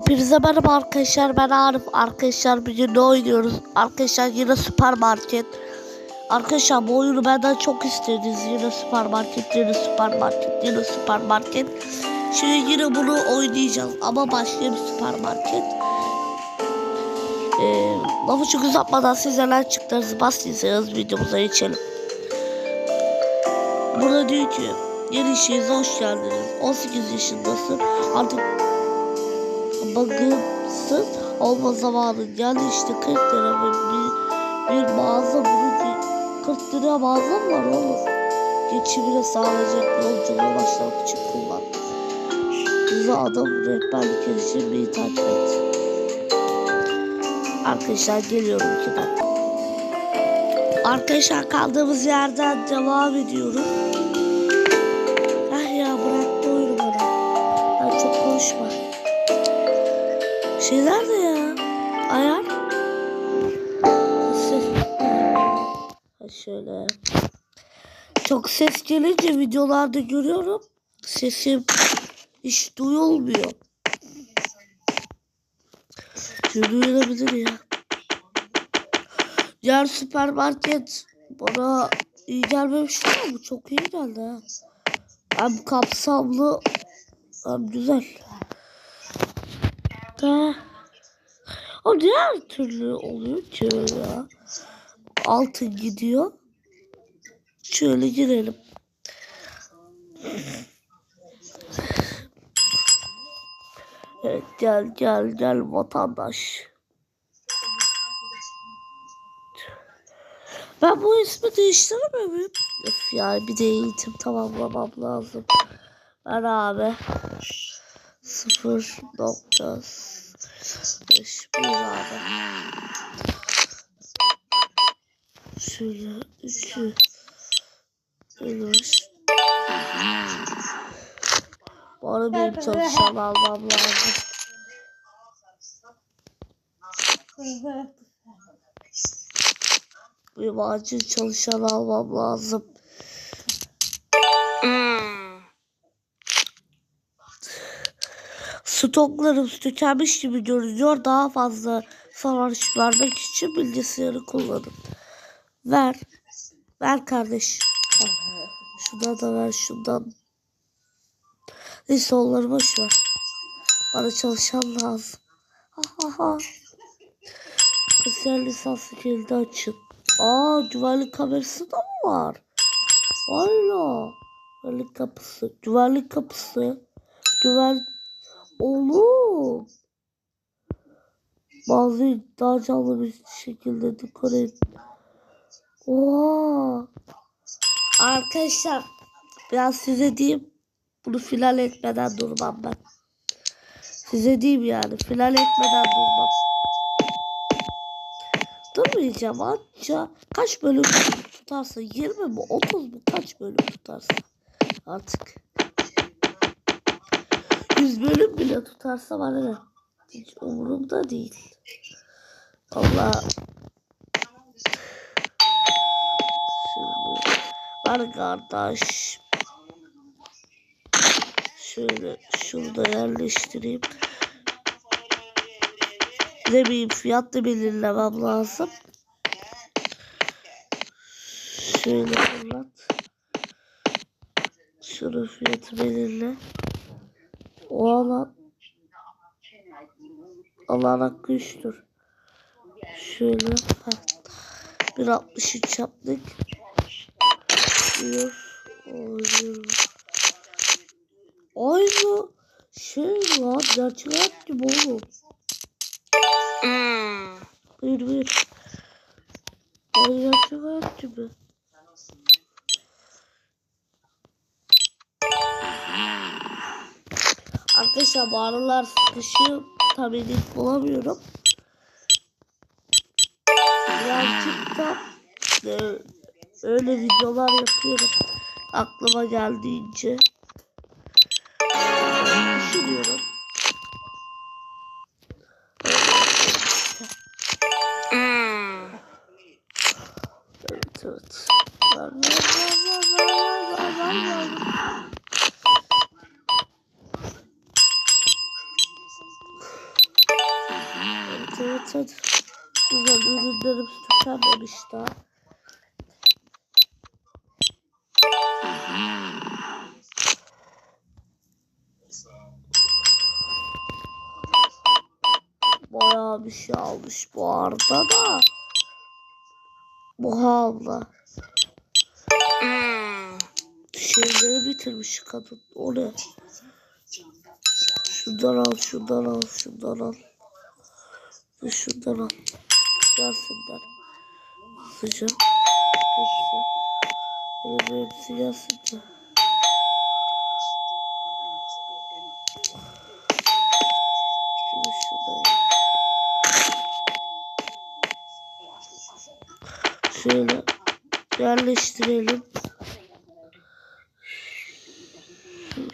Hepinize merhaba arkadaşlar ben Arif. Arkadaşlar bugün ne oynuyoruz? Arkadaşlar yine süpermarket. Arkadaşlar bu oyunu benden çok istediniz. Yine süpermarket yine süpermarket yine süpermarket. Şimdi yine bunu oynayacağız ama bir süpermarket. Ee, lafı çok uzatmadan siz neler çıktığınızı bastıysanız videomuza geçelim. Burada diyor ki yeni işinize hoş geldiniz. 18 yaşındasın. Artık bakımsız olma zamanı geldi işte 40 lira ve bir, bir mağaza bunu di- 40 lira mağaza mı var oğlum? Geçimine sağlayacak yolculuğu başlamak için kullan. Bize adam rehberlik için beni takip et. Arkadaşlar geliyorum iki dakika. Arkadaşlar kaldığımız yerden devam ediyoruz. Şey nerede ya? Ayar. Ha şöyle. Çok ses gelince videolarda görüyorum. Sesim hiç duyulmuyor. Duyulabilir ya. Diğer süpermarket bana iyi gelmemişti ama çok iyi geldi ha. Hem kapsamlı hem güzel. Da. O diğer türlü oluyor şöyle. Altı gidiyor. Şöyle girelim. Evet gel gel gel vatandaş. Ben bu ismi değiştiremiyor muyum? Öf yani bir de eğitim tamamlamam lazım. Ben abi 0.0 Dış buyur abi. Şöyle üçü. Ölür. Bu arada çalışan almam lazım. Benim acil çalışan almam lazım. Stoklarım tükenmiş gibi görünüyor. Daha fazla savaş vermek için bilgisayarı kullanın. Ver. Ver kardeş. Şundan da ver şundan. Neyse onları boş ver. Bana çalışan lazım. Ha ha ha. Kısır lisanslı kilidi açın. Aa güvenlik kamerası da mı var? Valla. Güvenlik kapısı. Güvenlik kapısı. Güven... Oğlum. Bazı daha canlı bir şekilde dekore et. Oha. Arkadaşlar biraz size diyeyim. Bunu final etmeden durmam ben. Size diyeyim yani final etmeden durmam. Durmayacağım anca kaç bölüm tutarsa 20 mi 30 mu kaç bölüm tutarsa artık. 100 bölüm bile tutarsa bana ne? Hiç umurumda değil. Allah. Var kardeş. Şöyle şurada yerleştireyim. Ne bileyim fiyat da belirlemem lazım. Şöyle fırlat. Şunu fiyatı belirle. O alan Allah'ın hakkı üçtür. Şöyle. Heh. 1.63 yaptık. Diyor. Oluyor. Aynı şey lan. Gerçek hayat gibi oğlum. Buyur buyur. Ay gerçek hayat gibi. Arkadaşlar bu aralar sıkışıyor. Tabii link bulamıyorum. Birazcık da e, öyle videolar yapıyorum. Aklıma geldiğince. Düşünüyorum. Hadi. Güzel ürünlerim tükenmemiş daha. Bayağı bir şey almış bu arada da. Bu abla. Şeyleri bitirmiş kadın. O ne? Şundan al, şundan al, şundan al. Şundan al. Gelsinler. Hızlıca. Hepsi. Böyle hepsi şuradan. Şöyle yerleştirelim.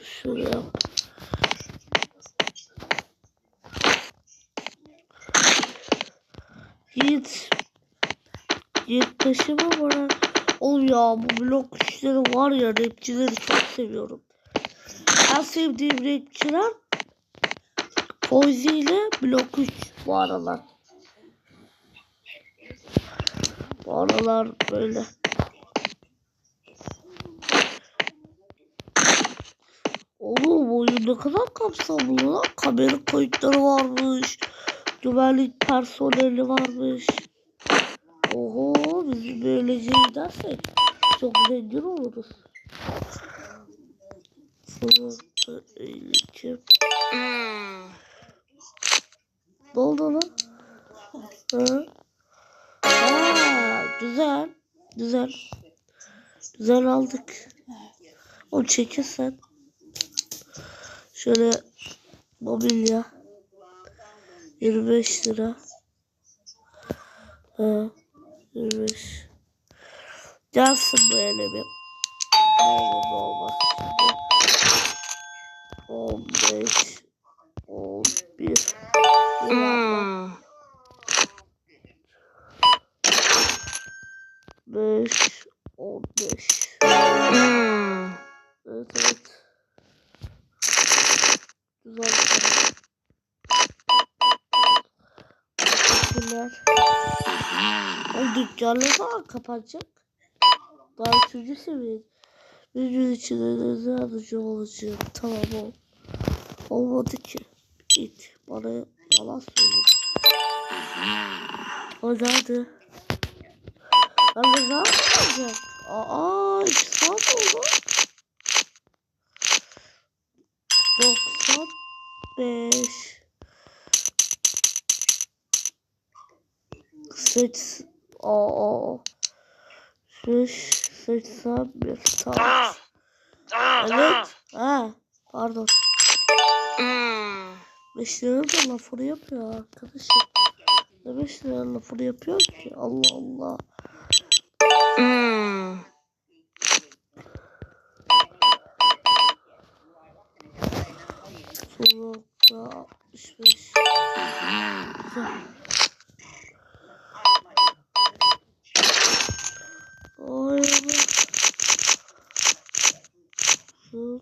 Şuraya. Yiğit. Yiğit taşıma bana. Oğlum ya bu blok kuşları var ya rapçileri çok seviyorum. En sevdiğim rapçiler Pozi ile blok 3 bu aralar. Bu aralar böyle. Oğlum oyun ne kadar kapsamlı lan. Kamera kayıtları varmış. Güvenlik personeli varmış. Oho biz böylece gidersek çok zengin oluruz. Sonra eğitim. Ne oldu lan? Ha? Aa, güzel. Güzel. Güzel aldık. O çekirsen. Şöyle mobilya. 25 lira. Ha, 25. Gelsin bu ele bir. Ne olur olmaz. 15 11 lira. 5 15 Evet evet. Güzel. Teşekkürler. Dükkanı falan kapanacak. Daha üçüncü seviye. Gün içinde ne yardımcı olacağım. Tamam ol. Olmadı ki. Git. Bana yalan söyle. Hadi hadi. Ben de ne yapacak? Aa, iki saat oldu. 95 Seç Aa 5 81 tamam. Evet. Ha, pardon. 5 lira da lafını yapıyor arkadaşım. Ne 5 lira lafını yapıyor ki? Allah Allah. Şu.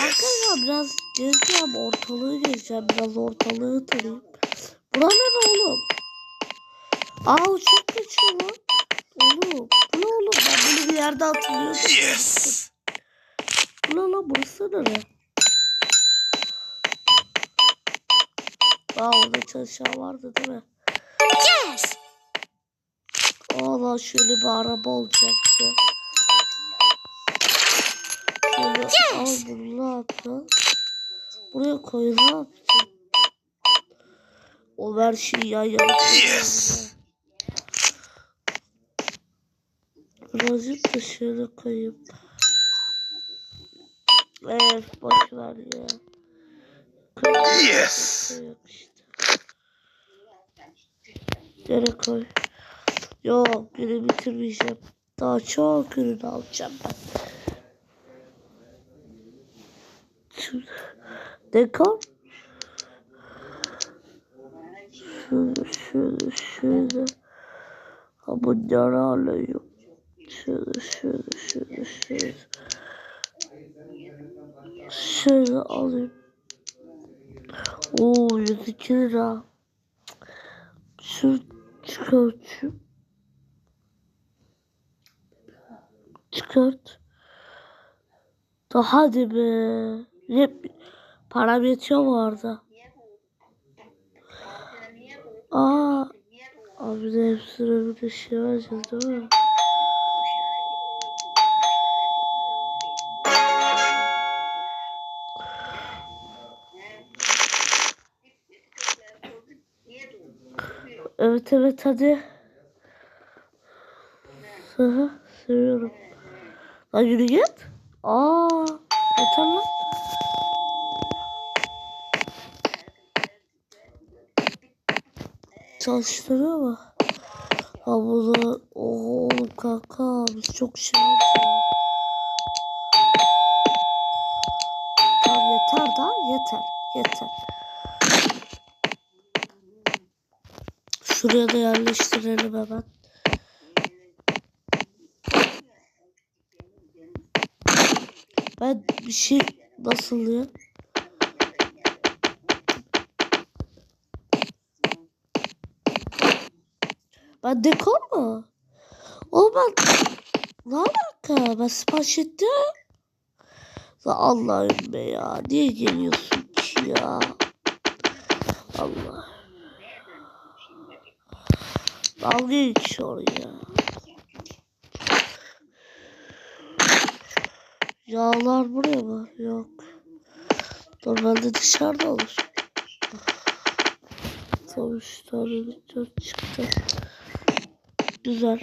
Arkadaşlar biraz gezeceğim ortalığı gezeceğim biraz ortalığı tarayayım. Bura ne oğlum? Aa uçak geçiyor lan. Oğlum bu ne oğlum ben bunu bir yerde hatırlıyordum. Yes. Bu ne lan burası nere? Aa orada çalışan vardı değil mi? Aa lan şöyle bir araba olacaktı. Şöyle al bunu ne yaptın? Buraya koy ne yaptın? O her şeyi yan yana Yes. Birazcık da şöyle koyayım. Evet boş ver ya. Koy- Yes. İşte. Yere koy. Yok günü bitirmeyeceğim. Daha çok ürün alacağım ben. Dekor. Şöyle şöyle şöyle. Bunları alıyorum. Şöyle şöyle şöyle şöyle. Şöyle alayım. Oo 102 lira. Şu çıkartayım. Çıkart. Daha hadi be. Hep param yetiyor mu orada? Aa. Abi de hepsine bir de şey vereceğiz değil mi? Evet evet hadi. Aha, seviyorum. Lan yürü git. Aa, yeter lan. Çalıştırıyor mu? Bunu oğlum kanka biz çok şey. Tamam yeter daha yeter yeter. Şuraya da yerleştirelim hemen. Ben bir şey nasıl ya? Ben dekor mu? Oğlum ben ne alaka? Ben sipariş ettim. Allah'ım be ya. Niye geliyorsun ki ya? Allah. Dalga geçiyor ya. Yağlar buraya mı? Yok. Normalde dışarıda olur. Tam üç tane video çıktı. Güzel.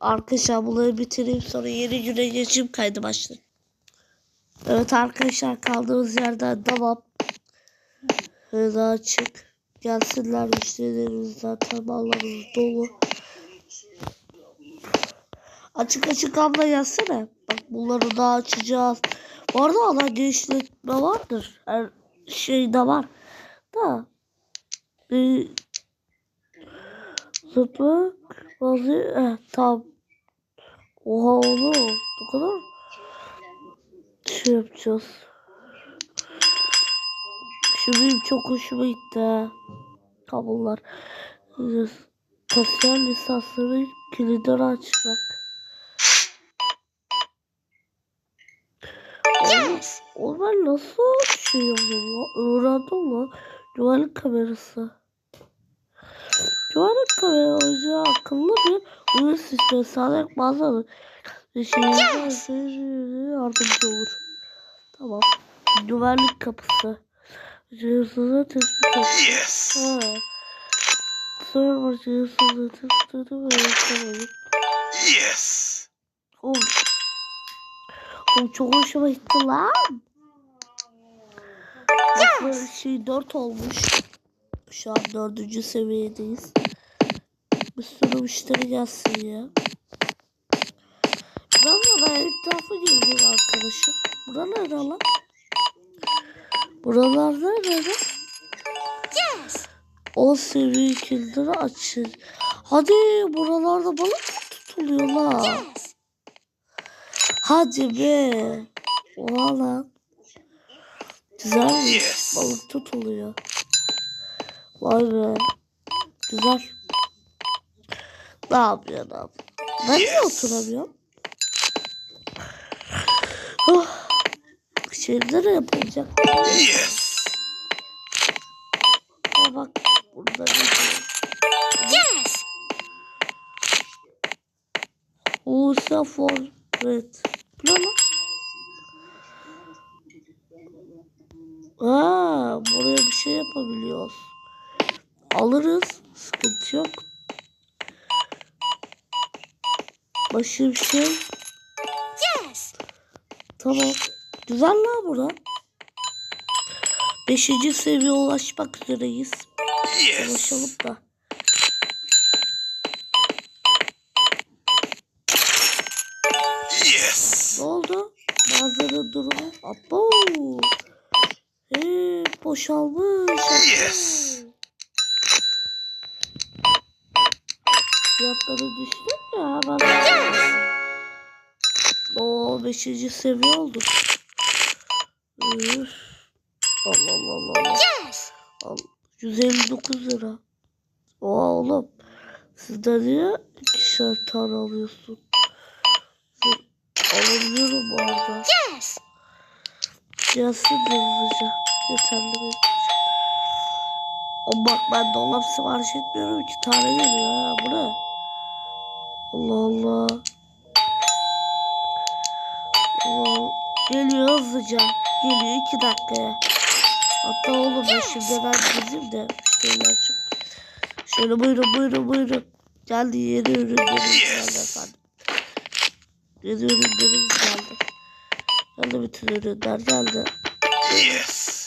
Arkadaşlar bunları bitireyim sonra yeni güne geçeyim kaydı başlayayım. Evet arkadaşlar kaldığımız yerden devam. Hızı açık. Gelsinler müşterilerimiz zaten mallarımız dolu. Açık açık abla yazsana. Bak bunları daha açacağız. Bu arada alan genişletme vardır. Her şeyde var. Da. Ee, zıplık. Bazı. Eh, tamam. Oha oğlum. Ne kadar şey yapacağız. Şu benim çok hoşuma gitti ha. Kablolar. Kasiyer lisansları kilidini açmak. Yes. O ben nasıl yapıyorum lan? Öğrendim lan. Güvenlik kamerası. Güvenlik kamerası akıllı bir uyum sistemi sağlayarak bazıları şeyinize yardımcı olur. Tamam. Güvenlik kapısı. Cihazınızı tespit et. Yes. Ha. Sonra cihazınızı tespit ve yakalayın. Yes. Oğlum. Oğlum çok hoşuma gitti lan. Şey 4 olmuş. Şu an dördüncü seviyedeyiz. Bir sürü müşteri gelsin ya. Ben bana etrafı gezdim arkadaşım. Bura nerede lan? Buralarda nerede? Yes. 10 seviye kilidini açın. Hadi buralarda balık mı tutuluyor lan? Yes. Hadi be. Oha lan. Güzelmiş. Yes. Balık tutuluyor. Vay be. Güzel. Ne yapıyor ne yapıyor? Ben niye Yes. oturamıyorum? Oh. Şeyleri yapılacak. Yes. Ya bak burada ne? Yes. Usa Forret. Bu ne buraya bir şey yapabiliyoruz. Alırız. Sıkıntı yok. Başka bir şey. Yes. Tamam. Güzel lan bura. Beşinci seviye ulaşmak üzereyiz. Yes. Ulaşalım da. Yes. Ne oldu? Bazıları durumu. Abo. Boşalmış. Yes. Fiyatları düştü mü? Hemen. Aa 5. seviye olduk. Üf. Allah Allah Allah Allah. Yes. Al. 159 lira. Oha oğlum. Sizde niye ikişer tane alıyorsun? Alabiliyorum bu arada. Yes. Gelsin hızlıca. Yeterli benim. O bak ben dolap sipariş etmiyorum. iki tane geliyor ha. Bu ne? Allah Allah. Allah. Geliyor hızlıca. Geliyor iki dakikaya. Hatta oğlum ben şimdiden dizim de müşteriler çok. Şöyle buyurun buyurun buyurun. Geldi yeni ürünlerimiz geldi efendim. Yeni ürünlerimiz geldi. Geldi bütün ürünler geldi. Yes.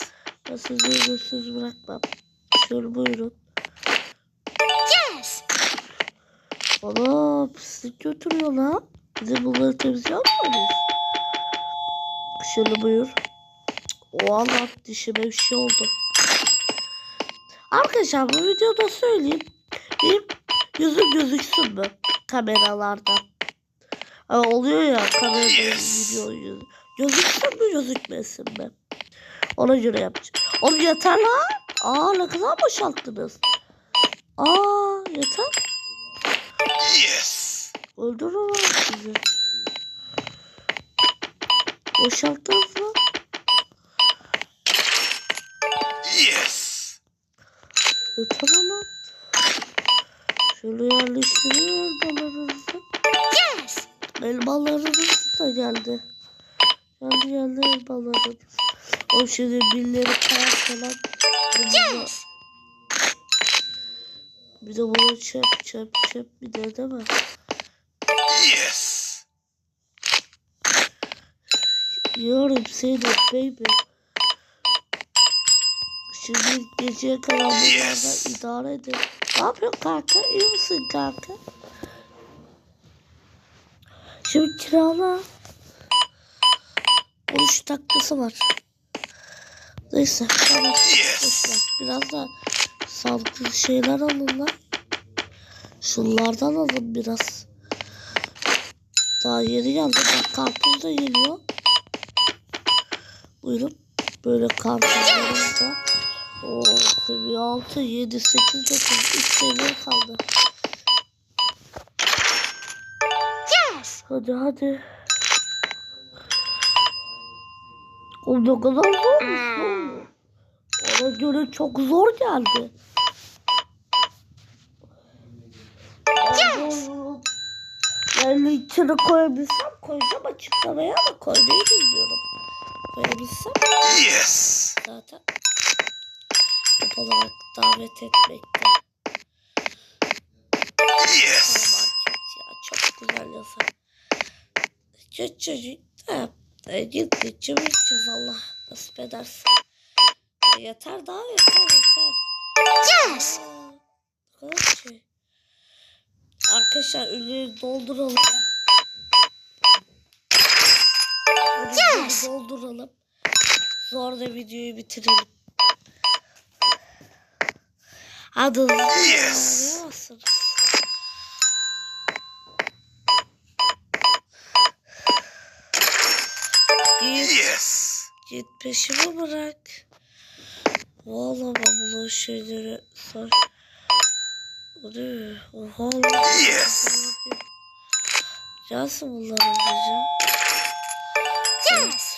Ben sizi ürünsüz bırakmam. Şöyle buyurun. Yes. Ana pislik götürüyor lan. Bize bunları temizliyor muyuz? Şöyle buyur. O Allah dişime bir şey oldu. Arkadaşlar bu videoda söyleyeyim. Benim yüzüm gözüksün mü? Kameralarda. Ama oluyor ya kamerada video yüz. Gözüksün mü gözükmesin mi? Ona göre yapacağım. Oğlum yeter lan. Aa ne kadar boşalttınız. Aa yeter. Yes. Öldürürüm sizi. Boşalttınız mı? Yes. Tamam lan. Şöyle yerleştiriyor elmalarınızı. Yes. Elmalarınız da geldi. Geldi geldi elmalarınız. O şimdi billeri kayar falan. Yes. bir de bunu çöp çöp çöp bir de değil mi? Yes. Yiyorum seni baby. Şimdi geceye kadar bunlardan Yes. idare edin. Ne yapıyorsun kanka? İyi misin kanka? Şimdi kirala. 13 dakikası var. Neyse tamam. Yes. Biraz da sağlıklı şeyler alın lan. Şunlardan alın biraz. Daha yeni geldi. Bak karpuz da geliyor. Buyurun. Böyle karpuzlarımız da. Oo, seviye 6, 7, 8, 9, 3 seviye kaldı. Yes. Hadi hadi. O ne kadar zormuş. Ona göre çok zor geldi. Yes. Yani içine koyabilsem koyacağım açıklamaya ama koymayı bilmiyorum. Koyabilsem Yes. zaten olarak davet etmekte. Yes. Market ya çok güzel yazar. Çocuk da e, gitti çevireceğiz Allah nasip ederse. E, yeter daha yeter yeter. Yes. Şey. Arkadaşlar ürünleri dolduralım. Yes. dolduralım. Sonra da videoyu bitirelim. Ya, Yes. ne yapsın? Git, Yes. git peşimi bırak. Vallahi ben bunu şeyleri sor. O mi? Oha. Yes. Gelsin bunlar hızlıca. Yes.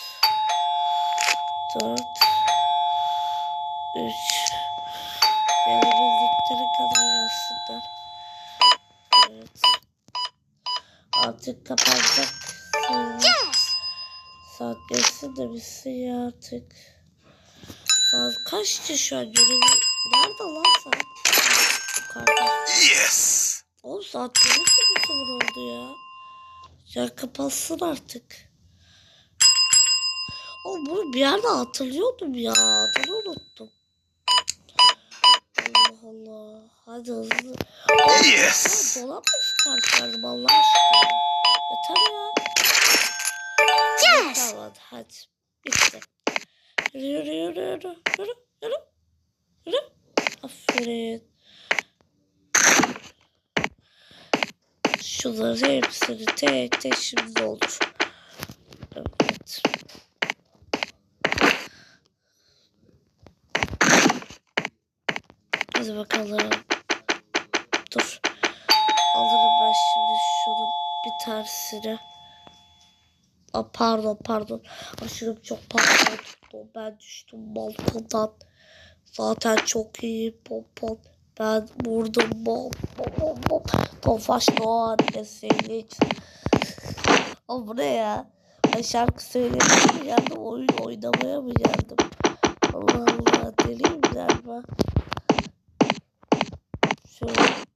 Dört. Üç. Gelebildikleri kadar gelsinler. Evet. Artık kapanacak. Yes. Saat geçsin de bitsin ya artık. Saat kaçtı şu an görevi? Nerede lan saat? Yukarıda. Yes. Oğlum saat görevi sıfır sıfır oldu ya. Ya kapatsın artık. Oğlum bunu bir yerde hatırlıyordum ya. Adını unuttum. Allah Allah. Hadi hızlı. Yes. Ya dolap mı sipariş verdim Allah aşkına? Yeter ya. Yes. Tamam hadi. Bitti. Yürü yürü yürü yürü. Yürü yürü. Aferin. Şunları hepsini tek tek şimdi doldur. Evet. Hadi bakalım. Dur. Alırım ben şimdi şunun bir tanesini. Aa, pardon pardon. Aşırı çok pardon tuttum. Ben düştüm balkondan. Zaten çok iyi pompon. Ben vurdum bom bom bom bom. Tofaş Doğan deseydi hiç. Bu ne ya? Ben şarkı söylemeye mi geldim? Oyun oynamaya mı geldim? Allah Allah deliyim galiba. Şöyle.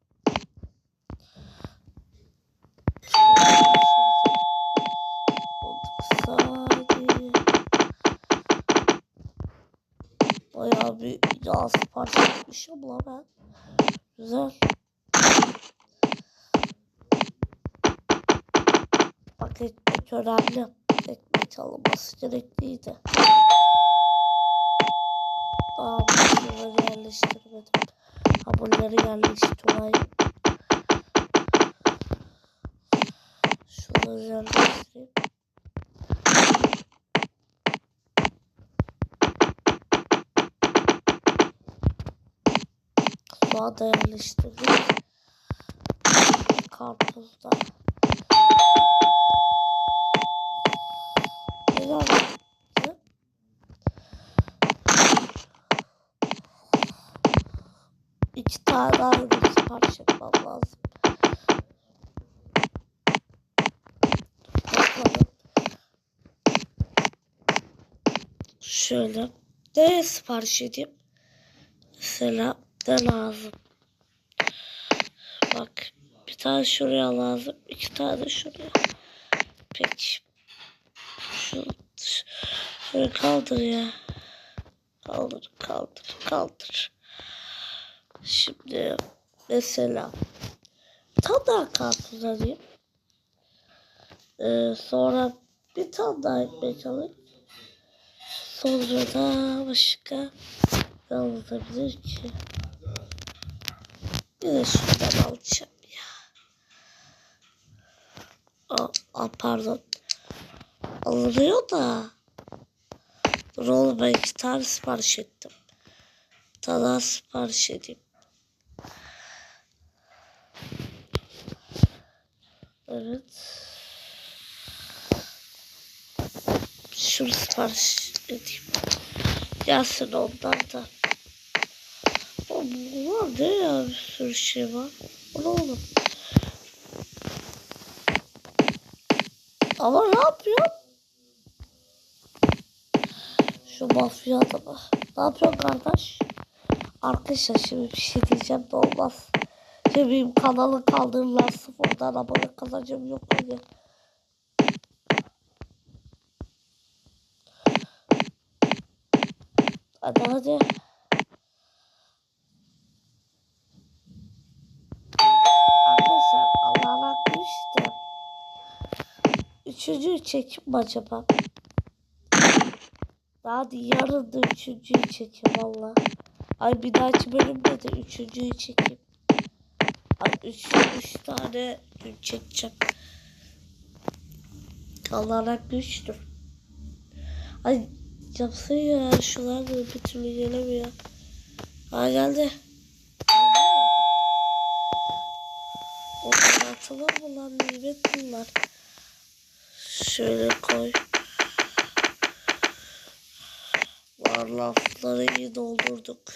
Bir yağ sipariş etmişim la ben. Güzel. Bak ekmek önemli. Ekmek alınması gerekliydi. Daha bunları yerleştirmedim. Ha bunları yerleştireyim. Şunları yerleştireyim. Soğan da yerleştirdik. Karpuz da. Ne yaptı? İki tane daha sipariş etmem lazım. Bakalım. Şöyle. Nereye sipariş edeyim? Mesela ne lazım? Bak. Bir tane şuraya lazım. iki tane şuraya. Peki. Şu, şöyle kaldır ya. Kaldır, kaldır, kaldır. Şimdi mesela tane daha karpuz alayım. Ee, sonra bir tane daha ekmek alayım. Sonra da başka ne alınabilir ki? Bir şuradan alacağım ya. Aa, pardon. Alınıyor da. İki tane sipariş ettim. Daha sipariş edeyim. Evet. Şunu sipariş edeyim. Gelsin ondan da. Ne ya bir sürü şey var. Bu ne oğlum? Ama ne yapıyor? Şu mafya adamı. Ne yapıyorsun kardeş? Arkadaşlar şimdi bir şey diyeceğim de olmaz. Şimdi benim kanalı kaldırırlar sıfırdan abone kazancım yok öyle. Hadi hadi. Üçüncü çekim acaba? Daha da yarın da üçüncüyü çekim valla. Ay bir dahaki bölümde de üçüncüyü çekeyim. Ay üç, üç tane gün çekeceğim. Allah'a güçtür. Ay yapsın ya şular da bir türlü gelemiyor. Ha geldi. Onlar atılır mı lan nimet bunlar. Şöyle koy. Var lafları doldurduk.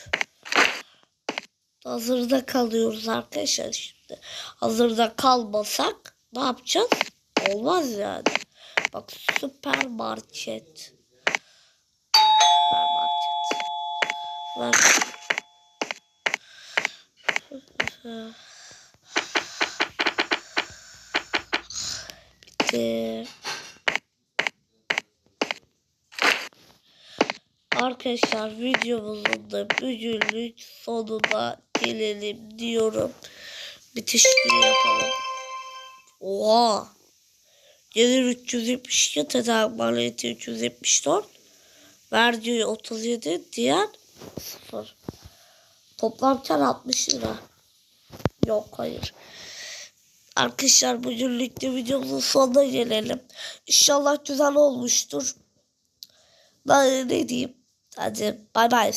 Hazırda kalıyoruz arkadaşlar şimdi. Hazırda kalmasak ne yapacağız? Olmaz yani. Bak süpermarket. Süpermarket. Bak. Bitti. Arkadaşlar videomuzun da bugünlük sonuna gelelim diyorum. Bitişini yapalım. Oha. Gelir 372 tedarik maliyeti 374. Vergi 37 diğer 0. Toplam kar 60 lira. Yok hayır. Arkadaşlar bugünlük de videomuzun sonuna gelelim. İnşallah güzel olmuştur. Ben ne diyeyim? Also, bye bye.